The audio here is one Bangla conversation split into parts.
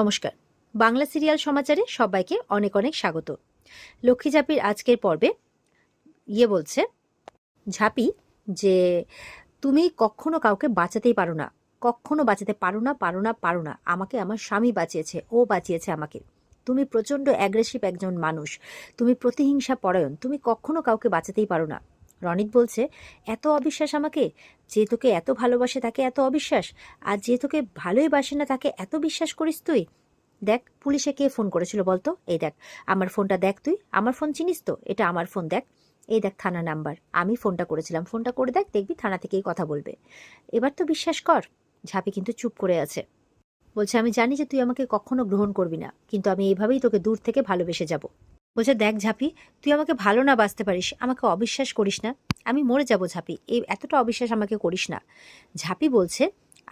নমস্কার। বাংলা সিরিয়াল সমাচারে সবাইকে অনেক অনেক স্বাগত। লক্ষ্মী ঝাপির আজকের পর্বে ইয়ে বলছে, ঝাপি যে তুমি কখনো কাউকে বাঁচাতেই পারো না, কখনো বাঁচাতে পারো না পারো না পারো না, আমাকে আমার স্বামী বাঁচিয়েছে, ও বাঁচিয়েছে আমাকে। তুমি প্রচণ্ড অ্যাগ্রেসিভ একজন মানুষ, তুমি প্রতিহিংসা পরায়ণ, তুমি কখনো কাউকে বাঁচাতেই পারো না। রনিত বলছে, এত অবিশ্বাস আমাকে? যে তোকে এত ভালোবাসে তাকে এত অবিশ্বাস? আর যে তোকে ভালোই বাসে না তাকে এত বিশ্বাস করিস তুই? দেখ, পুলিশে কে ফোন করেছিল বলতো? এই দেখ, আমার ফোনটা দেখ তুই। আমার ফোন চিনিস তো? এটা আমার ফোন, দেখ। এই দেখ থানা নাম্বার। আমি ফোনটা করেছিলাম। ফোনটা করে দেখ, দেখবি থানা থেকেই কথা বলবে। এবার তো বিশ্বাস কর, ঝাঁপি কিন্তু চুপ করে আছে। বলছে, আমি জানি যে তুই আমাকে কখনো গ্রহণ করবি না, কিন্তু আমি এইভাবেই তোকে দূর থেকে ভালোবেসে যাব। বলছে, দেখ ঝাঁপি, তুই আমাকে ভালো না বাঁচতে পারিস, আমাকে অবিশ্বাস করিস না। আমি মরে যাব ঝাঁপি এই এতটা অবিশ্বাস আমাকে করিস না। ঝাঁপি বলছে,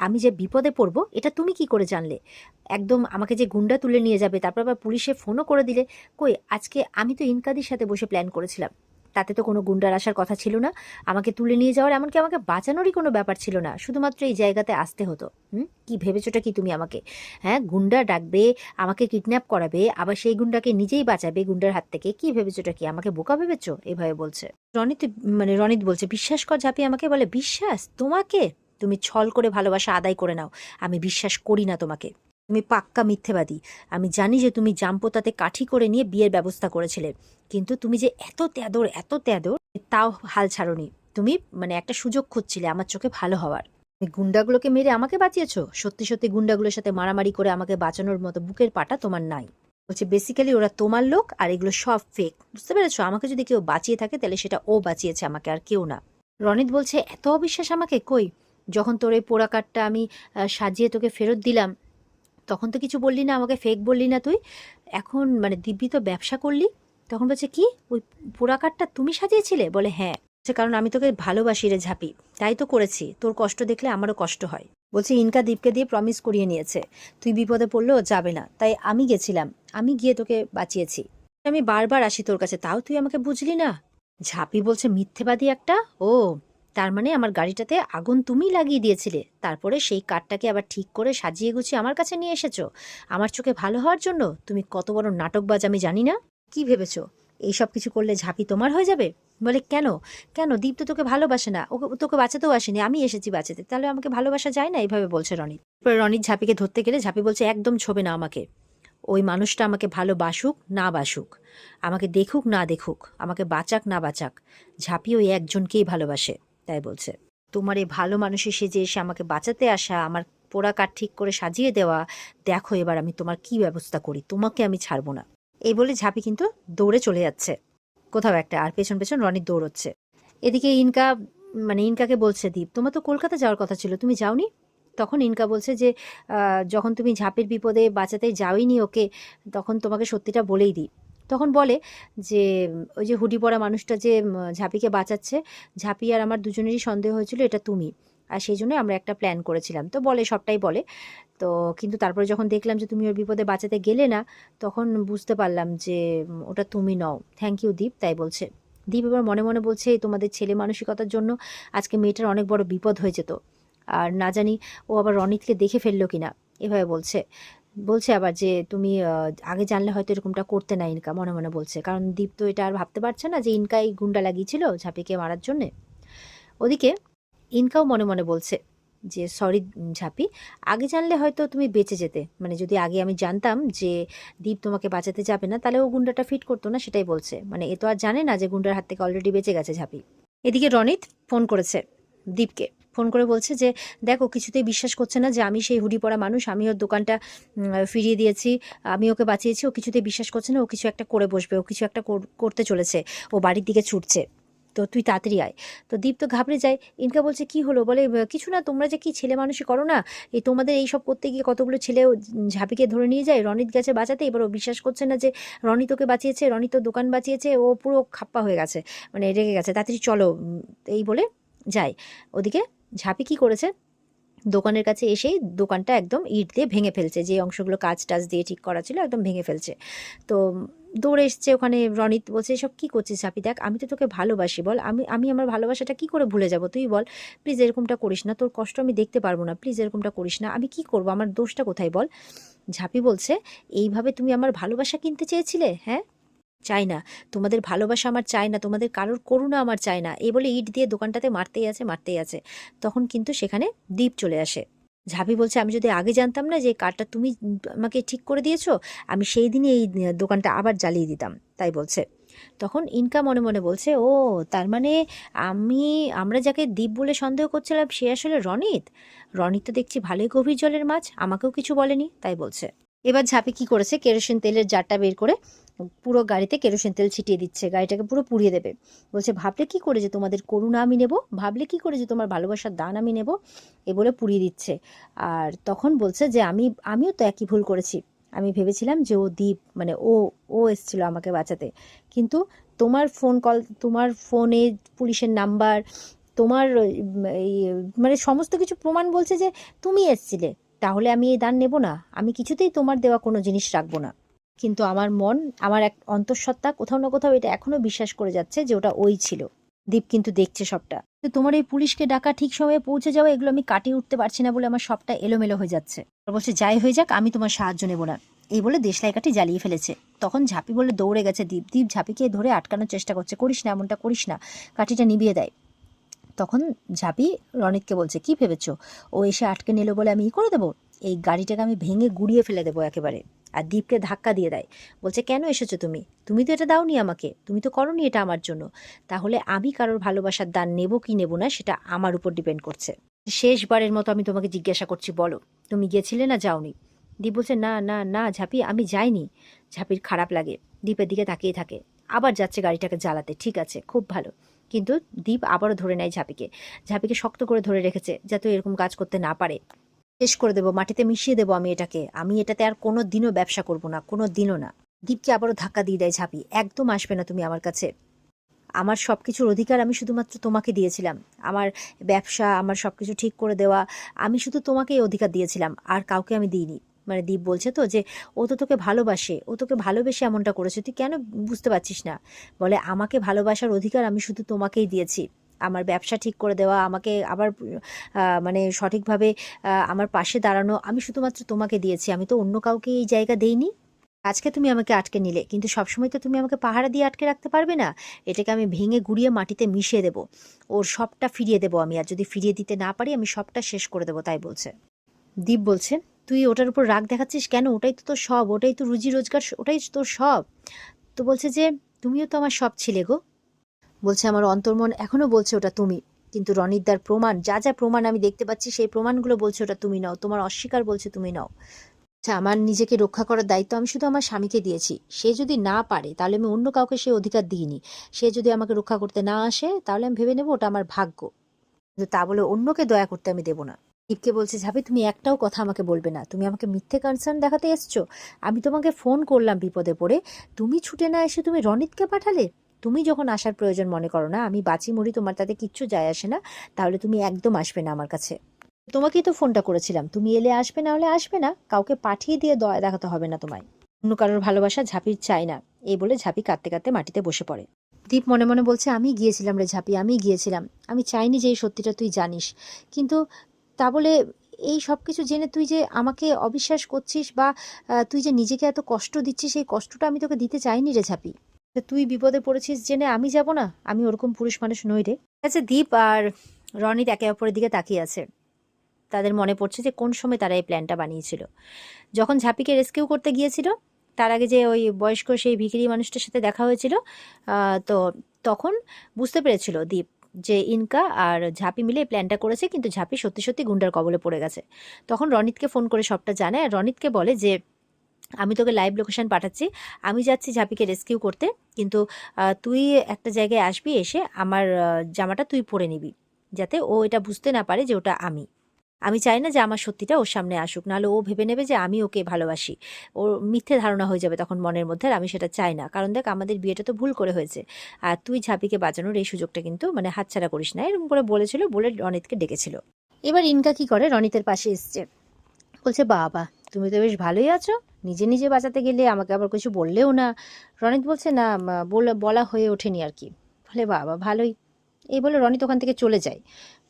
আমি যে বিপদে পড়ব, এটা তুমি কি করে জানলে? একদম আমাকে যে গুন্ডা তুলে নিয়ে যাবে, তারপর আবার পুলিশে ফোনও করে দিলে, কই, আজকে আমি তো ইনকাদির সাথে বসে প্ল্যান করেছিলাম। তাতে তো কোনো গুন্ডার আসার কথা ছিল না। আমাকে তুলে নিয়ে যাওয়ার এমনকি আমাকে বাঁচানোরই কোনো ব্যাপার ছিল না। শুধুমাত্র এই জায়গাতে আসতে হতো। হুম? কি ভেবেছোটা কি তুমি আমাকে? হ্যাঁ গুন্ডা ডাকবে, আমাকে কিডন্যাপ করাবে, আবার সেই গুন্ডাকে নিজেই বাঁচাবে গুন্ডার হাত থেকে। কি ভেবেছোটা কি? আমাকে বোকা ভেবেছো? এভাবে বলছে। রনিত মানে রনিত বলছে, বিশ্বাস কর, ঝাঁপি আমাকে বলে, বিশ্বাস? তোমাকে? তুমি ছল করে ভালোবাসা আদায় করে নাও। আমি বিশ্বাস করি না তোমাকে। তুমি পাক্কা মিথ্যেবাদী। আমি জানি যে তুমি জাম্পোতাতে কাঠি করে নিয়ে বিয়ের ব্যবস্থা করেছিলে। কিন্তু তুমি যে এত তেদর এত তেদর তাও হাল ছাড়নি। তুমি মানে একটা সুযোগ খুঁজছিলে আমার চোখে ভালো হওয়ার। তুমি গুন্ডাগুলোকে মেরে আমাকে বাঁচিয়েছো? সত্যি সত্যি গুন্ডাগুলোর সাথে মারামারি করে আমাকে বাঁচানোর মতো বুকের পাটা তোমার নাই। বলছে বেসিক্যালি ওরা তোমার লোক আর এগুলো সব ফেক বুঝতে পেরেছ? আমাকে যদি কেউ বাঁচিয়ে থাকে, তাহলে সেটা ও বাঁচিয়েছে আমাকে আর কেউ না। রনিত বলছে, এত অবিশ্বাস আমাকে? কই? যখন তোর এই পোড়া কাঠটা আমি সাজিয়ে তোকে ফেরত দিলাম তখন তো কিছু বললি না, আমাকে ফেক বললি না তুই। এখন মানে দিব্যি তো ব্যবসা করলি, তখন বলছে, কি? ওই পোড়া কাঠটা তুমি সাজিয়েছিলে? বলে হ্যাঁ। কারণ আমি তোকে ভালোবাসি রে ঝাঁপি, তাই তো করেছি। তোর কষ্ট দেখলে আমারও কষ্ট হয়। বলছে, ইনকা দীপকে দিয়ে প্রমিস করিয়ে নিয়েছে। তুই বিপদে পড়লেও যাবে না। তাই আমি গেছিলাম। আমি গিয়ে তোকে বাঁচিয়েছি। আমি বারবার আসি তোর কাছে, তাও তুই আমাকে বুঝলি না? ঝাঁপি বলছে, মিথ্যেবাদী একটা? ও তার মানে আমার গাড়িটাতে আগুন তুমি লাগিয়ে দিয়েছিলে। তারপরে সেই কাঠটাকে আবার ঠিক করে সাজিয়ে গুছিয়ে আমার কাছে নিয়ে এসেছ। আমার চোখে ভালো হওয়ার জন্য তুমি কত বড় নাটকবাজ আমি জানি না। কি ভেবেছো? এইসব কিছু করলে ঝাঁপি তোমার হয়ে যাবে? বলে, কেন? কেন? দীপ তো তোকে ভালোবাসে না। ওকে, তোকে বাঁচাতেও আসেনি। আমি এসেছি বাঁচাতে। তাহলে আমাকে ভালোবাসা যায় না এইভাবে বলছে রনিত রনিত ঝাঁপিকে ধরতে গেলে ঝাঁপি বলছে, একদম ছোবে না আমাকে। ওই মানুষটা আমাকে ভালোবাসুক না বাসুক। আমাকে দেখুক, না দেখুক। আমাকে বাঁচাক, না বাঁচাক। ঝাঁপি ওই একজনকেই ভালোবাসে। তাই বলছে, তোমার এই ভালো মানুষের সেজে এসে আমাকে বাঁচাতে আসা, আমার পোড়া কাঠ ঠিক করে সাজিয়ে দেওয়া, দেখো এবার আমি তোমার কি ব্যবস্থা করি, তোমাকে আমি ছাড়বো না। এই বলে ঝাঁপি কিন্তু দৌড়ে চলে যাচ্ছে। কোথাও একটা, আর পেছন পেছন রনির দৌড়চ্ছে। এদিকে ইনকা মানে ইনকাকে বলছে, দীপ, তোমার তো কলকাতা যাওয়ার কথা ছিল, তুমি যাওনি? তখন ইনকা বলছে যে যখন তুমি ঝাঁপের বিপদে বাঁচাতে যাওইনি ওকে, তখন তোমাকে সত্যিটা বলেই দিই। তখন বলে যে, ওই যে হুডি পরা মানুষটা যে ঝাঁপিকে বাঁচাচ্ছে, ঝাঁপি আর আমার দুজনেরই সন্দেহ হয়েছিল, এটা তুমি। আর সেই জন্য আমরা একটা প্ল্যান করেছিলাম। তো বলে, সবটাই বলে। তো কিন্তু তারপরে যখন দেখলাম যে তুমি ওর বিপদে বাঁচাতে গেলে না, তখন বুঝতে পারলাম যে ওটা তুমি নও। থ্যাংক ইউ দীপ, তাই বলছে। দীপ এবার মনে মনে বলছে, "এই তোমাদের ছেলে মানসিকতার জন্য আজকে মেয়েটার অনেক বড় বিপদ হয়ে যেত আর না জানি ও আবার রনিতকে দেখে ফেলল কিনা, এভাবে বলছে। বলছে আবার যে তুমি আগে জানলে হয়তো এরকমটা করতে না ইনকা, মনে মনে বলছে। কারণ দীপ তো এটা আর ভাবতে পারছে না যে ইনকাই গুন্ডা লাগিয়েছিল ঝাঁপিকে মারার জন্যে। ওদিকে ইনকাও মনে মনে বলছে যে, সরি ঝাঁপি, আগে জানলে হয়তো তুমি বেঁচে যেতে। মানে যদি আগে আমি জানতাম যে দীপ তোমাকে বাঁচাতে যাবে না, তাহলে ও গুন্ডাটা ফিট করতো না, সেটাই বলছে। মানে এ তো আর জানে না যে গুন্ডার হাত থেকে অলরেডি বেঁচে গেছে ঝাঁপি। এদিকে রনিত ফোন করেছে দীপকে। ফোন করে বলছে যে, দেখো, কিছুতেই বিশ্বাস করছে না যে আমি সেই হুডি পরা মানুষ, আমি ওর দোকানটা ফিরিয়ে দিয়েছি, আমি ওকে বাঁচিয়েছি, ও কিছুতেই বিশ্বাস করছে না, ও কিছু একটা করে বসবে, ও কিছু একটা কর- করতে চলেছে, ও বাড়ির দিকে ছুটছে। তো তুই তাড়াতাড়ি আয়। তো দীপ তো ঘাবড়ে যায়। ইনকা বলছে, কি হলো? বলে কিছু না, তোমরা যে কি ছেলে মানুষই করো না এই তোমাদের এই সব করতে গিয়ে কতগুলো ছেলে ঝাঁপিকে ধরে নিয়ে যায়, রনিত গেছে বাঁচাতে, এবার ও বিশ্বাস করছে না যে রনিত ওকে বাঁচিয়েছে রনিত দোকান বাঁচিয়েছে, ও পুরো খাপ্পা হয়ে গেছে মানে রেগে গেছে, তাড়াতাড়ি চলো এই বলে যায়। ওদিকে ঝাঁপি কি করেছে? দোকানের কাছে এসেই দোকানটা একদম ইট দিয়ে ভেঙে ফেলছে। যে অংশগুলো কাজ টাজ দিয়ে ঠিক করা ছিল একদম ভেঙে ফেলছে। তো দৌড়ে এসছে ওখানে রনিত, বলছে, এসব কি করছিস ঝাঁপি? দেখ, আমি তো তোকে ভালোবাসি, বল। আমি আমি আমার ভালোবাসাটা কি করে ভুলে যাব? তুই বল প্লিজ এরকমটা করিস না। তোর কষ্ট আমি দেখতে পারব না। প্লিজ এরকমটা করিস না। আমি কি করব? আমার দোষটা কোথায়, বল? ঝাঁপি বলছে, এইভাবে তুমি আমার ভালোবাসা কিনতে চেয়েছিলে? হ্যাঁ? চাই না। তোমাদের ভালোবাসা আমার চাই না, তোমাদের কারোর করুণা আমার চাই না। এই বলে ইট দিয়ে দোকানটাতে মারতেই আছে মারতেই আছে। তখন কিন্তু সেখানে দ্বীপ চলে আসে। ঝাঁপি বলছে, আমি যদি আগে জানতাম না যে কার্ডটা তুমি আমাকে ঠিক করে দিয়েছ, আমি সেই দিনই এই দোকানটা আবার জ্বালিয়ে দিতাম। তাই বলছে। তখন ইনকা মনে মনে বলছে, ও, তার মানে আমি, আমরা যাকে দ্বীপ বলে সন্দেহ করছিলাম, সে আসলে রনিত? রনিত তো দেখছি ভালোই গভীর জলের মাছ, আমাকেও কিছু বলেনি। তাই বলছে। এবার ঝাঁপি কি করেছে, কেরোসিন তেলের জারটা বের করে পুরো গাড়িতে কেরোসিন তেল ছিটিয়ে দিচ্ছে, গাড়িটাকে পুরো পুড়িয়ে দেবে। বলছে, ভাবলে কি করে যে তোমাদের করুণা আমি নেব? ভাবলে কি করে যে তোমার ভালোবাসার দান আমি নেব? এ বলে পুড়িয়ে দিচ্ছে। আর তখন বলছে যে, আমি, আমিও তো একই ভুল করেছি। আমি ভেবেছিলাম যে ও দ্বীপ মানে ও ও এসেছিল আমাকে বাঁচাতে। কিন্তু তোমার ফোন কল তোমার ফোনে পুলিশের নাম্বার তোমার মানে সমস্ত কিছু প্রমাণ বলছে যে, তুমি এসছিলে। তাহলে আমি এই দান নেব না। আমি কিছুতেই তোমার দেওয়া কোনো জিনিস রাখব না। কিন্তু আমার মন, আমার এক অন্তঃসত্ত্বা কোথাও না কোথাও এটা এখনও বিশ্বাস করে যাচ্ছে যে ওটা ওই ছিল। দীপ কিন্তু দেখছে সবটা। তো তোমার এই পুলিশকে ডাকা ঠিক সময়ে পৌঁছে যাওয়া এগুলো আমি কাটিয়ে উঠতে পারছি না বলে আমার সবটা এলোমেলো হয়ে যাচ্ছে। বলছে, যাই হয়ে যাক, আমি তোমার সাহায্য নেব না। এই বলে দেশলাই কাঠি জ্বালিয়ে ফেলেছে। তখন ঝাঁপি বলে দৌড়ে গেছে দীপ। দীপ ঝাঁপিকে ধরে আটকানোর চেষ্টা করছে। করিস না, এমনটা করিস না। কাঠিটা নিভিয়ে দেয়। তখন ঝাঁপি রনিতকে বলছে, কি ভেবেছো? ও এসে আটকে নিল বলে আমি ই করে দেবো? এই গাড়িটাকে আমি ভেঙে গুড়িয়ে ফেলে দেবো একেবারে। আর দীপকে ধাক্কা দিয়ে দেয়। বলছে, কেন এসেছ তুমি? তুমি তো এটা দাওনি আমাকে। তুমি তো করনি এটা আমার জন্য। তাহলে আমি কারোর ভালোবাসার দান নেব কি নেব না সেটা আমার উপর ডিপেন্ড করছে। শেষবারের মতো আমি তোমাকে জিজ্ঞাসা করছি, বলো, তুমি গিয়েছিলে না যাওনি? দীপ বলছে, না না না, ঝাঁপি, আমি যাইনি। ঝাঁপির খারাপ লাগে, দীপের দিকে তাকিয়ে থাকে। আবার যাচ্ছে গাড়িটাকে জ্বালাতে, ঠিক আছে, খুব ভালো। কিন্তু দীপ আবারও ধরে নেয় ঝাঁপিকে। ঝাঁপিকে শক্ত করে ধরে রেখেছে, যাতে এরকম কাজ করতে না পারে। শেষ করে দেবো, মাটিতে মিশিয়ে দেবো আমি এটাকে। আমি এটাতে আর কোনো দিনও ব্যবসা করব না কোনো দিনও না। দীপকে আবারও ধাক্কা দিয়ে দেয় ঝাঁপি, একদম আসবে না তুমি আমার কাছে। আমার সব কিছুর অধিকার আমি শুধুমাত্র তোমাকে দিয়েছিলাম। আমার ব্যবসা, আমার সব কিছু ঠিক করে দেওয়া, আমি শুধু তোমাকে এই অধিকার দিয়েছিলাম, আর কাউকে আমি দিইনি। মানে দীপ বলছে তো যে, ও তো তোকে ভালোবাসে, ও তোকে ভালোবেসে এমনটা করেছে, তুই কেন বুঝতে পারছিস না? বলে, আমাকে ভালোবাসার অধিকার আমি শুধু তোমাকেই দিয়েছি। আমার ব্যবসা ঠিক করে দেওয়া, আমাকে আবার মানে সঠিকভাবে আমার পাশে দাঁড়ানো, আমি শুধুমাত্র তোমাকে দিয়েছি। আমি তো অন্য কাউকে এই জায়গা দেইনি। আজকে তুমি আমাকে আটকে নিলে, কিন্তু সবসময় তো তুমি আমাকে পাহারা দিয়ে আটকে রাখতে পারবে না? এটাকে আমি ভেঙে গুড়িয়ে মাটিতে মিশিয়ে দেবো। ওর সবটা ফিরিয়ে দেবো আমি, আর যদি ফিরিয়ে দিতে না পারি, আমি সবটা শেষ করে দেবো, তাই বলছে। দীপ বলছে, তুই ওটার উপর রাগ দেখাচ্ছিস কেন? ওটাই তো তোর সব, ওটাই তো রুজি রোজগার, ওটাই তোর সব। তো বলছে যে, তুমিও তো আমার সব ছিলে গো। বলছে, আমার অন্তর্মন এখনও বলছে ওটা তুমি। কিন্তু রনিতদার প্রমাণ, যা যা প্রমাণ আমি দেখতে পাচ্ছি, সেই প্রমাণগুলো বলছে ওটা তুমি নাও। তোমার অস্বীকার বলছে তুমি নাও। আচ্ছা আমার নিজেকে রক্ষা করার দায়িত্ব আমি শুধু আমার স্বামীকে দিয়েছি। সে যদি না পারে, তাহলে আমি অন্য কাউকে সে অধিকার দিইনি। সে যদি আমাকে রক্ষা করতে না আসে, তাহলে আমি ভেবে নেব ওটা আমার ভাগ্য। কিন্তু তা বলে অন্যকে দয়া করতে আমি দেবো না। দীপকে বলছে, ঝাপি, তুমি একটাও কথা আমাকে বলবে না। তুমি আমাকে মিথ্যে কনসার্ন দেখাতে এসছো। আমি তোমাকে ফোন করলাম বিপদে পড়ে। তুমি ছুটে না এসে তুমি রনিতকে পাঠালে? তুমি যখন আসার প্রয়োজন মনে করো না, আমি বাঁচি মরি তোমার তাতে কিচ্ছু যায় আসে না, তাহলে তুমি একদম আসবে না আমার কাছে। তোমাকেই তো ফোনটা করেছিলাম, তুমি এলে আসবে না হলে আসবে না, কাউকে পাঠিয়ে দিয়ে দয়া দেখাতে হবে না তোমায়। অন্য কারোর ভালোবাসা ঝাঁপির চাই না, এই বলে ঝাঁপি কাঁদতে কাঁদতে মাটিতে বসে পড়ে। দীপ মনে মনে বলছে, আমি গিয়েছিলাম রে ঝাঁপি, আমি গিয়েছিলাম। আমি চাইনি যে এই সত্যিটা তুই জানিস, কিন্তু তা বলে এই সব কিছু জেনে তুই যে আমাকে অবিশ্বাস করছিস বা তুই যে নিজেকে এত কষ্ট দিচ্ছিস, সেই কষ্টটা আমি তোকে দিতে চাইনি রে ঝাঁপি। তা তুই বিপদে পড়েছিস জেনে আমি যাব না? আমি ওরকম পুরুষ মানুষ নই রে। আচ্ছা দীপ আর রনিত একে অপরের দিকে তাকিয়ে আছে। তাদের মনে পড়ছে যে কোন সময় তারা এই প্ল্যানটা বানিয়েছিল। যখন ঝাঁপিকে রেস্কিউ করতে গিয়েছিল, তার আগে যে ওই বয়স্ক সেই ভিখিরি মানুষটার সাথে দেখা হয়েছিল তো তখন বুঝতে পেরেছিল দীপ যে ইনকা আর ঝাঁপি মিলে প্ল্যানটা করেছে, কিন্তু ঝাঁপি সত্যি সত্যি গুন্ডার কবলে পড়ে গেছে। তখন রনিতকে ফোন করে সবটা জানায় আর রনিতকে বলে যে আমি তোকে লাইভ লোকেশন পাঠাচ্ছি। আমি যাচ্ছি ঝাঁপিকে রেস্কিউ করতে। কিন্তু তুই একটা জায়গায় আসবি এসে আমার জামাটা তুই পরে নিবি। যাতে ও এটা বুঝতে না পারে যে ওটা আমি। আমি চাই না যে আমার সত্যিটা ওর সামনে আসুক। নাহলে ও ভেবে নেবে যে আমি ওকে ভালোবাসি। ওর মিথ্যে ধারণা হয়ে যাবে তখন মনের মধ্যে আর আমি সেটা চাই না। কারণ দেখ, আমাদের বিয়েটা তো ভুল করে হয়েছে। আর তুই ঝাঁপিকে বাঁচানোর এই সুযোগটা কিন্তু মানে হাতছাড়া করিস না। এরকম করে বলেছিল, বলে রনিতকে ডেকেছিল। এবার ইনকা কি করে? রনিতের পাশে এসছে। বলছে, বাবা, তুমি তো বেশ ভালোই আছো। নিজে নিজে বাঁচাতে গেলে আমাকে আবার কিছু বললেও না। রনিত বলছে, না বলা হয়ে ওঠেনি আর কি। বলে, বাবা, ভালোই। এই বলে রনিত ওখান থেকে চলে যায়।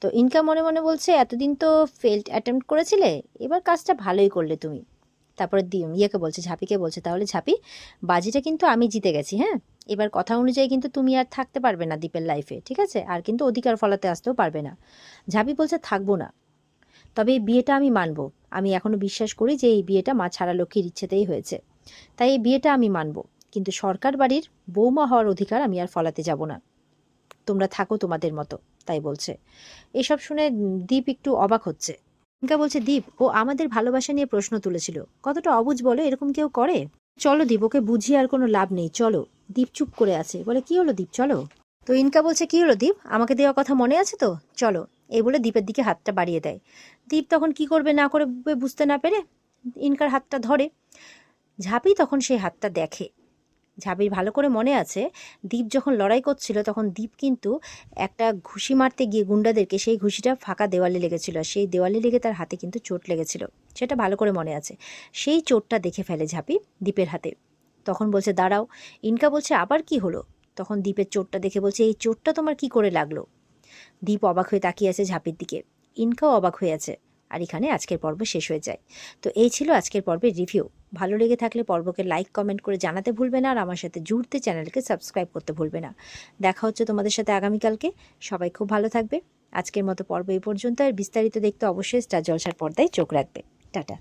তো ইনকা মনে মনে বলছে, এতদিন তো ফেল্ড অ্যাটেম্প্ট করেছিলে, এবার কাজটা ভালোই করলে তুমি। তারপরে ইয়েকে বলছে, ঝাঁপিকে বলছে, তাহলে ঝাঁপি, বাজিটা কিন্তু আমি জিতে গেছি হ্যাঁ? এবার কথা অনুযায়ী কিন্তু তুমি আর থাকতে পারবে না দ্বীপের লাইফে ঠিক আছে? আর কিন্তু অধিকার ফলাতে আসতেও পারবে না। ঝাঁপি বলছে, থাকব না। তবে এই বিয়েটা আমি মানবো। আমি এখনও বিশ্বাস করি যে এই বিয়েটা মা ছাড়া লক্ষ্মীর ইচ্ছেতেই হয়েছে। তাই এই বিয়েটা আমি মানব। কিন্তু সরকার বাড়ির বৌমা হওয়ার অধিকার আমি আর ফলাতে যাব না। তোমরা থাকো তোমাদের মতো, তাই বলছে। এসব শুনে দীপ একটু অবাক হচ্ছে। ইনকা বলছে, দীপ, ও আমাদের ভালোবাসা নিয়ে প্রশ্ন তুলেছিল। কতটা অবুঝ বলো, এরকম কেউ করে? চলো দীপ, ওকে বুঝিয়ে আর কোনো লাভ নেই, চলো। দীপ চুপ করে আছে। বলে, কি হলো দীপ, চলো? তো ইনকা বলছে, কি হলো দীপ? আমাকে দেওয়া কথা মনে আছে তো? চলো। এই বলে দীপের দিকে হাতটা বাড়িয়ে দেয়। দীপ তখন কি করবে না করবে বুঝতে না পেরে ইনকার হাতটা ধরে। ঝাঁপি তখন সেই হাতটা দেখে। ঝাঁপির ভালো করে মনে আছে, দীপ যখন লড়াই করছিল তখন দীপ কিন্তু একটা ঘুষি মারতে গিয়ে গুন্ডাদেরকে সেই ঘুষিটা ফাঁকা দেওয়ালে লেগেছিল। সেই দেওয়ালে লেগে তার হাতে কিন্তু চোট লেগেছিল। সেটা ভালো করে মনে আছে। সেই চোটটা দেখে ফেলে ঝাঁপি দীপের হাতে। তখন বলছে, দাঁড়াও, ইনকা বলছে, আবার কি হলো? তখন দীপের চোটটা দেখে বলছে, এই চোটটা তোমার কি করে লাগল? দীপ অবাক হয়ে তাকিয়ে আছে ঝাঁপির দিকে। ইনকাও অবাক হয়ে আছে। আর এখানে আজকের পর্ব শেষ হয়ে যায়। তো এই ছিল আজকের পর্বের রিভিউ ভালো লেগে থাকলে পর্বকে লাইক কমেন্ট করে জানাতে ভুলবে না আর আমার সাথে জুড়তে চ্যানেলকে সাবস্ক্রাইব করতে ভুলবে না। দেখা হচ্ছে তোমাদের সাথে আগামীকালকে। সবাই খুব ভালো থাকবে। আজকের মতো পর্ব এই পর্যন্ত আর বিস্তারিত দেখতে অবশ্যই স্টার জলসার পর্দায় চোখ রাখবে। টাটা।